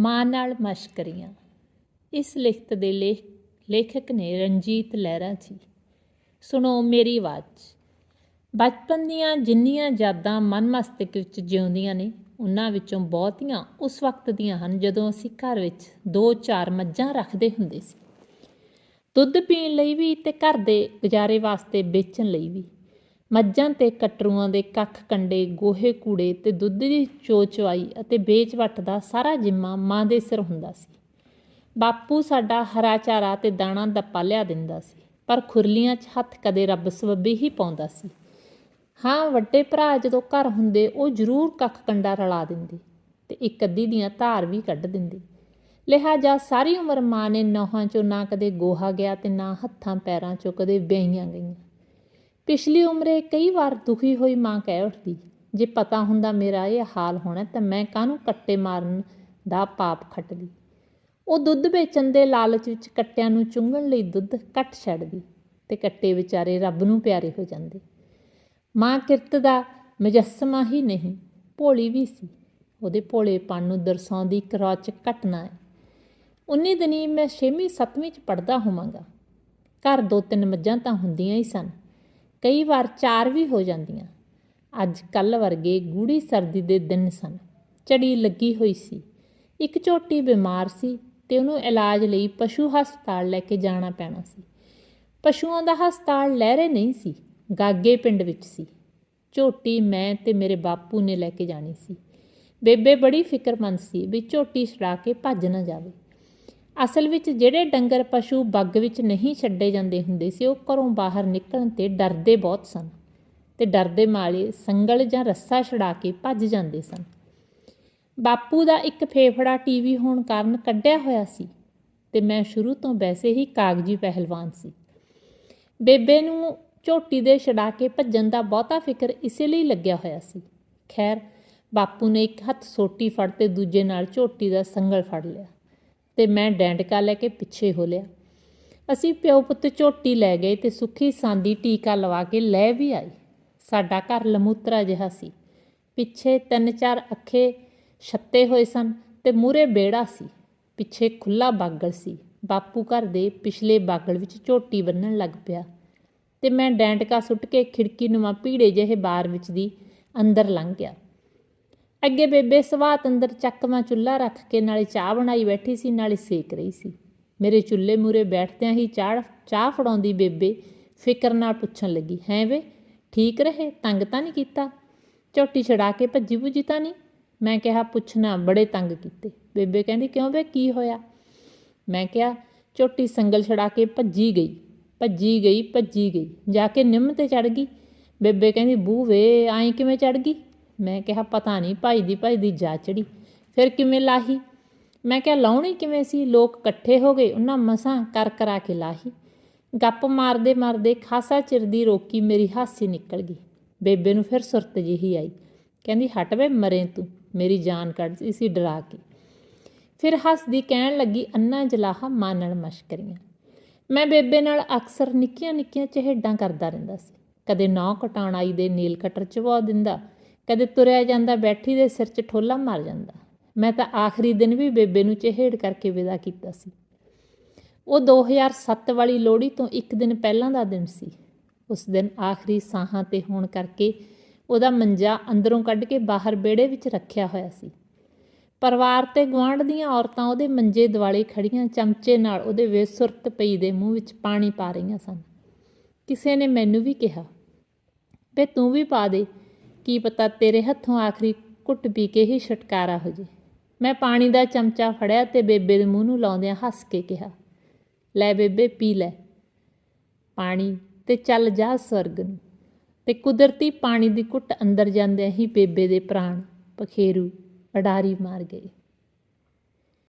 ਮਾਂ ਨਾਲ ਮਸ਼ਕਰੀਆਂ ਇਸ ਲਿਖਤ ਦੇ ਲੇਖ, ਲੇਖਕ ਨੇ ਰਣਜੀਤ ਲਹਿਰਾ ਜੀ। ਸੁਣੋ ਮੇਰੀ ਆਵਾਜ਼। ਬਚਪਨ ਦੀਆਂ ਜਿੰਨੀਆਂ ਯਾਦਾਂ ਮਨ ਮਸਤਕ ਵਿੱਚ ਜਿਉਂਦੀਆਂ ਨੇ, ਉਹਨਾਂ ਵਿੱਚੋਂ ਬਹੁਤੀਆਂ ਉਸ ਵਕਤ ਦੀਆਂ ਹਨ ਜਦੋਂ ਅਸੀਂ ਘਰ ਵਿੱਚ ਦੋ ਚਾਰ ਮੱਝਾਂ ਰੱਖਦੇ ਹੁੰਦੇ ਸੀ। ਦੁੱਧ ਪੀਣ ਲਈ ਵੀ ਤੇ ਘਰ ਦੇ ਗੁਜ਼ਾਰੇ ਵਾਸਤੇ ਵੇਚਣ ਲਈ ਵੀ। ਮੱਝਾਂ ਤੇ ਕਟਰੂਆਂ ਦੇ ਕੱਖ ਕੰਡੇ, ਗੋਹੇ ਕੂੜੇ ਤੇ ਦੁੱਧ ਦੀ ਚੋਚਵਾਈ ਅਤੇ ਵੇਚਵਟ ਦਾ ਸਾਰਾ ਜਿੰਮਾ ਮਾਂ ਦੇ ਸਿਰ ਹੁੰਦਾ ਸੀ। ਬਾਪੂ ਸਾਡਾ ਹਰਾ ਚਾਰਾ ਤੇ ਦਾਣਾ ਦੱਪਾ ਲਿਆ ਦਿੰਦਾ ਸੀ, ਪਰ ਖੁਰਲੀਆਂ 'ਚ ਹੱਥ ਕਦੇ ਰੱਬ ਸਬੱਬੀ ਹੀ ਪਾਉਂਦਾ ਸੀ। ਹਾਂ, ਵੱਡੇ ਭਰਾ ਜਦੋਂ ਘਰ ਹੁੰਦੇ, ਉਹ ਜ਼ਰੂਰ ਕੱਖ ਕੰਡਾ ਰਲਾ ਦਿੰਦੇ ਤੇ ਇੱਕ ਅੱਧੀ ਦੀਆਂ ਧਾਰ ਵੀ ਕੱਢ ਦਿੰਦੇ। ਲਿਹਾਜ਼ਾ ਸਾਰੀ ਉਮਰ ਮਾਂ ਨੇ ਨੌਹਾਂ 'ਚੋਂ ਨਾ ਕਦੇ ਗੋਹਾ ਗਿਆ ਤੇ ਨਾ ਹੱਥਾਂ ਪੈਰਾਂ 'ਚੋਂ ਕਦੇ ਵਿਆਹੀਆਂ ਗਈਆਂ। ਪਿਛਲੀ ਉਮਰੇ ਕਈ ਵਾਰ ਦੁਖੀ ਹੋਈ ਮਾਂ ਕਹਿ ਉੱਠਦੀ, ਜੇ ਪਤਾ ਹੁੰਦਾ ਮੇਰਾ ਇਹ ਹਾਲ ਹੋਣਾ, ਤਾਂ ਮੈਂ ਕਾਹਨੂੰ ਕੱਟੇ ਮਾਰਨ ਦਾ ਪਾਪ ਖੱਟਦੀ? ਉਹ ਦੁੱਧ ਵੇਚਣ ਦੇ ਲਾਲਚ ਵਿੱਚ ਕੱਟਿਆਂ ਨੂੰ ਚੁੰਗਣ ਲਈ ਦੁੱਧ ਕੱਟ ਛੱਡਦੀ ਤੇ ਕੱਟੇ ਵਿਚਾਰੇ ਰੱਬ ਨੂੰ ਪਿਆਰੇ ਹੋ ਜਾਂਦੇ। ਮਾਂ ਕਿਰਤ ਦਾ ਮੁਜੱਸਮਾ ਹੀ ਨਹੀਂ, ਭੋਲੀ ਵੀ ਸੀ। ਉਹਦੇ ਭੋਲੇਪਣ ਨੂੰ ਦਰਸਾਉਂਦੀ ਇੱਕ ਰੌਚਕ ਘਟਨਾ ਹੈ। ਉਨੀ ਦਿਨੀ ਮੈਂ 6ਵੀਂ 7ਵੀਂ ਚ ਪੜਦਾ ਹੋਵਾਂਗਾ। ਘਰ ਦੋ ਤਿੰਨ ਮੱਝਾਂ ਤਾਂ ਹੁੰਦੀਆਂ ਹੀ ਸਨ। ਕਈ ਵਾਰ ਚਾਰ ਵੀ ਹੋ ਜਾਂਦੀਆਂ। ਅੱਜ ਕੱਲ ਵਰਗੇ ਗੂੜੀ ਸਰਦੀ ਦੇ ਦਿਨ ਸਨ। ਚੜੀ ਲੱਗੀ ਹੋਈ ਸੀ। ਇੱਕ ਝੋਟੀ ਬਿਮਾਰ ਸੀ ਤੇ ਉਹਨੂੰ ਇਲਾਜ ਲਈ ਪਸ਼ੂ ਹਸਪਤਾਲ ਲੈ ਕੇ ਜਾਣਾ ਪੈਣਾ ਸੀ। ਪਸ਼ੂਆਂ ਦਾ ਹਸਪਤਾਲ ਲਹਿਰੇ ਨਹੀਂ ਸੀ, ਗਾਗੇ ਪਿੰਡ ਵਿੱਚ ਸੀ। ਝੋਟੀ ਮੈਂ ਤੇ ਮੇਰੇ ਬਾਪੂ ਨੇ ਲੈ ਕੇ ਜਾਣੀ ਸੀ। ਬੇਬੇ ਬੜੀ ਫਿਕਰਮੰਦ ਸੀ ਵੀ ਝੋਟੀ ਛੜਾ ਕੇ ਭੱਜ ਨਾ ਜਾਵੇ। ਅਸਲ ਵਿੱਚ ਜਿਹੜੇ ਡੰਗਰ ਪਸ਼ੂ ਬੱਗ ਵਿੱਚ ਨਹੀਂ ਛੱਡੇ ਜਾਂਦੇ ਹੁੰਦੇ ਸੀ, ਉਹ ਘਰੋਂ ਬਾਹਰ ਨਿਕਲਣ ਤੇ ਡਰਦੇ ਬਹੁਤ ਸਨ ਤੇ ਡਰਦੇ ਮਾਲੇ ਸੰਗਲ ਜਾਂ ਰੱਸਾ ਛੜਾ ਕੇ ਭੱਜ ਜਾਂਦੇ ਸਨ। ਬਾਪੂ ਦਾ ਇੱਕ ਫੇਫੜਾ ਟੀਵੀ ਹੋਣ ਕਾਰਨ ਕੱਢਿਆ ਹੋਇਆ ਸੀ ਤੇ ਮੈਂ ਸ਼ੁਰੂ ਤੋਂ ਵੈਸੇ ਹੀ ਕਾਗਜੀ ਪਹਿਲਵਾਨ ਸੀ। ਬੇਬੇ ਨੂੰ ਝੋਟੀ ਦੇ ਛਡਾ ਕੇ ਭੱਜਣ ਦਾ ਬਹੁਤਾ ਫਿਕਰ ਇਸੇ ਲਈ ਲੱਗਿਆ ਹੋਇਆ ਸੀ। ਖੈਰ, ਬਾਪੂ ਨੇ ਇੱਕ ਹੱਥ ਸੋਟੀ ਫੜ ਤੇ ਦੂਜੇ ਨਾਲ ਝੋਟੀ ਦਾ ਸੰਗਲ ਫੜ ਲਿਆ। ਤੇ ਮੈਂ ਡੈਂਡਕਾ ਲੈ ਕੇ ਪਿੱਛੇ ਹੋ ਲਿਆ। ਅਸੀਂ ਪਿਓ ਪੁੱਤ ਝੋਟੀ ਲੈ ਗਏ ਤੇ ਸੁੱਖੀ ਸਾਂਦੀ ਟੀਕਾ ਲਵਾ ਕੇ ਲੈ ਵੀ ਆਈ। ਸਾਡਾ ਘਰ ਲਮੂਤਰਾ ਜਿਹਾ ਸੀ। ਪਿੱਛੇ ਤਿੰਨ ਚਾਰ ਅੱਖੇ ਛੱਤੇ ਹੋਏ ਸਨ ਤੇ ਮੂਰੇ ਬੇੜਾ ਸੀ। ਪਿੱਛੇ ਖੁੱਲਾ ਬਾਗਲ ਸੀ। ਬਾਪੂ ਘਰ ਦੇ ਪਿਛਲੇ ਬਾਗਲ ਵਿੱਚ ਝੋਟੀ ਬੰਨਣ ਲੱਗ ਪਿਆ। ਤੇ ਮੈਂ ਡੈਂਟਕਾ ਸੁੱਟ ਕੇ ਖਿੜਕੀ ਨੂੰਮਾਂ ਭੀੜੇ ਜਿਹੇ ਬਾਰ ਵਿੱਚ ਦੀ ਅੰਦਰ ਲੰਘ ਗਿਆ। ਅੱਗੇ ਬੇਬੇ ਸਵਾਤ ਅੰਦਰ ਚੱਕਵਾਂ ਚੁੱਲ੍ਹਾ ਰੱਖ ਕੇ ਨਾਲੇ ਚਾਹ ਬਣਾਈ ਬੈਠੀ ਸੀ, ਨਾਲੇ ਸੇਕ ਰਹੀ ਸੀ। ਮੇਰੇ ਚੁੱਲ੍ਹੇ ਮੂਰੇ ਬੈਠਦਿਆਂ ਹੀ ਚਾਹ ਚਾਹ ਫੜਾਉਂਦੀ ਬੇਬੇ ਫਿਕਰ ਨਾਲ ਪੁੱਛਣ ਲੱਗੀ, ਹੈ ਵੇ, ਠੀਕ ਰਹੇ? ਤੰਗ ਤਾਂ ਨਹੀਂ ਕੀਤਾ? ਝੋਟੀ ਛੜਾ ਕੇ ਭੱਜੀ ਭੁੱਜੀ ਤਾਂ ਨਹੀਂ? ਮੈਂ ਕਿਹਾ, ਪੁੱਛਣਾ, ਬੜੇ ਤੰਗ ਕੀਤੇ। ਬੇਬੇ ਕਹਿੰਦੀ, ਕਿਉਂ ਵੇ, ਕੀ ਹੋਇਆ? ਮੈਂ ਕਿਹਾ, ਝੋਟੀ ਸੰਗਲ ਛੜਾ ਕੇ ਭੱਜੀ ਗਈ ਭੱਜੀ ਗਈ ਭੱਜੀ ਗਈ। ਜਾ ਕੇ ਨਿੰਮ ਤੇ ਚੜ ਗਈ। ਬੇਬੇ ਕਹਿੰਦੀ ਬੂ ਵੇ ਐਂ ਕਿਵੇਂ ਚੜ ਗਈ? ਮੈਂ ਕਿਹਾ, ਪਤਾ ਨਹੀਂ ਭਾਈ ਦੀ ਭਾਈ ਦੀ ਜਾ ਚੜੀ। ਫਿਰ ਕਿਵੇਂ ਲਾਹੀ? ਮੈਂ ਕਿਹਾ, ਲਾਉਣੀ ਕਿਵੇਂ ਸੀ? ਲੋਕ ਇਕੱਠੇ ਹੋ ਗਏ, ਉਹਨਾਂ ਮਸਾਂ ਕਰ ਕਰਾ ਕੇ ਲਾਹੀ। ਗੱਪ ਮਾਰਦੇ ਮਾਰਦੇ ਖਾਸਾ ਚਿਰ ਦੀ ਰੋਕੀ ਮੇਰੀ ਹਾਸੀ ਨਿਕਲ ਗਈ। ਬੇਬੇ ਨੂੰ ਫਿਰ ਸੁਰਤ ਜਿਹੀ ਆਈ। ਕਹਿੰਦੀ, ਹਟ ਵੇ, ਮਰੇ ਤੂੰ। ਮੇਰੀ ਜਾਨ ਕੱਢ ਸੀ ਡਰਾ ਕੇ। ਫਿਰ ਹੱਸਦੀ ਕਹਿਣ ਲੱਗੀ, ਅੰਨਾ ਜਲਾਹਾ ਮਾਨਣ ਮਸ਼ਕਰੀਆਂ। ਮੈਂ ਬੇਬੇ ਨਾਲ ਅਕਸਰ ਨਿੱਕੀਆਂ ਨਿੱਕੀਆਂ ਚਿਹੜਾਂ ਕਰਦਾ ਰਹਿੰਦਾ ਸੀ। ਕਦੇ ਨੌ ਕਟਾਣ ਆਈ ਦੇ ਨੀਲ ਕਟਰ ਚਵਾ ਦਿੰਦਾ ਕਦੇ ਤੁਰਿਆ ਜਾਂਦਾ, ਬੈਠੀ ਦੇ ਸਿਰ 'ਚ ਠੋਲਾ ਮਾਰ ਜਾਂਦਾ। ਮੈਂ ਤਾਂ ਆਖਰੀ ਦਿਨ ਵੀ ਬੇਬੇ ਨੂੰ ਚਿਹੜ ਕਰਕੇ ਵਿਦਾ ਕੀਤਾ ਸੀ। ਉਹ 2007 ਵਾਲੀ ਲੋਹੜੀ ਤੋਂ ਇੱਕ ਦਿਨ ਪਹਿਲਾਂ ਦਾ ਦਿਨ ਸੀ। ਉਸ ਦਿਨ ਆਖਰੀ ਸਾਹਾਂ ਤੇ ਹੋਣ ਕਰਕੇ ਉਹਦਾ ਮੰਜਾ ਅੰਦਰੋਂ ਕੱਢ ਕੇ ਬਾਹਰ ਵਿਹੜੇ ਵਿੱਚ ਰੱਖਿਆ ਹੋਇਆ ਸੀ। ਪਰਿਵਾਰ ਤੇ ਗੁਆਂਢ ਦੀਆਂ ਔਰਤਾਂ ਉਹਦੇ ਮੰਜੇ ਦਿਵਾਲੇ ਖੜੀਆਂ ਚਮਚੇ ਨਾਲ ਉਹਦੇ ਬੇਸੁਰਤ ਪਈ ਦੇ ਮੂੰਹ ਵਿੱਚ ਪਾਣੀ ਪਾ ਰਹੀਆਂ ਸਨ। ਕਿਸੇ ਨੇ ਮੈਨੂੰ ਵੀ ਕਿਹਾ ਵੇ ਤੂੰ ਵੀ ਪਾ ਦੇ। ਕੀ ਪਤਾ ਤੇਰੇ ਹੱਥੋਂ ਆਖਰੀ ਕੁੱਟ ਪੀ ਕੇ ਹੀ ਛਟਕਾਰਾ ਹੋ ਜੇ। ਮੈਂ ਪਾਣੀ ਦਾ ਚਮਚਾ ਫੜਿਆ ਤੇ ਬੇਬੇ ਦੇ ਮੂੰਹ ਨੂੰ ਲਾਉਂਦਿਆਂ ਹੱਸ ਕੇ ਕਿਹਾ, ਲੈ ਬੇਬੇ ਪੀ ਲੈ। ਪਾਣੀ ਤੇ ਚੱਲ ਜਾ ਸਵਰਗ ਨੂੰ। ਤੇ ਕੁਦਰਤੀ ਪਾਣੀ ਦੀ ਕੁੱਟ ਅੰਦਰ ਜਾਂਦਿਆਂ ਹੀ ਬੇਬੇ ਦੇ ਪ੍ਰਾਣ ਪਖੇਰੂ ਅਡਾਰੀ ਮਾਰ ਗਏ।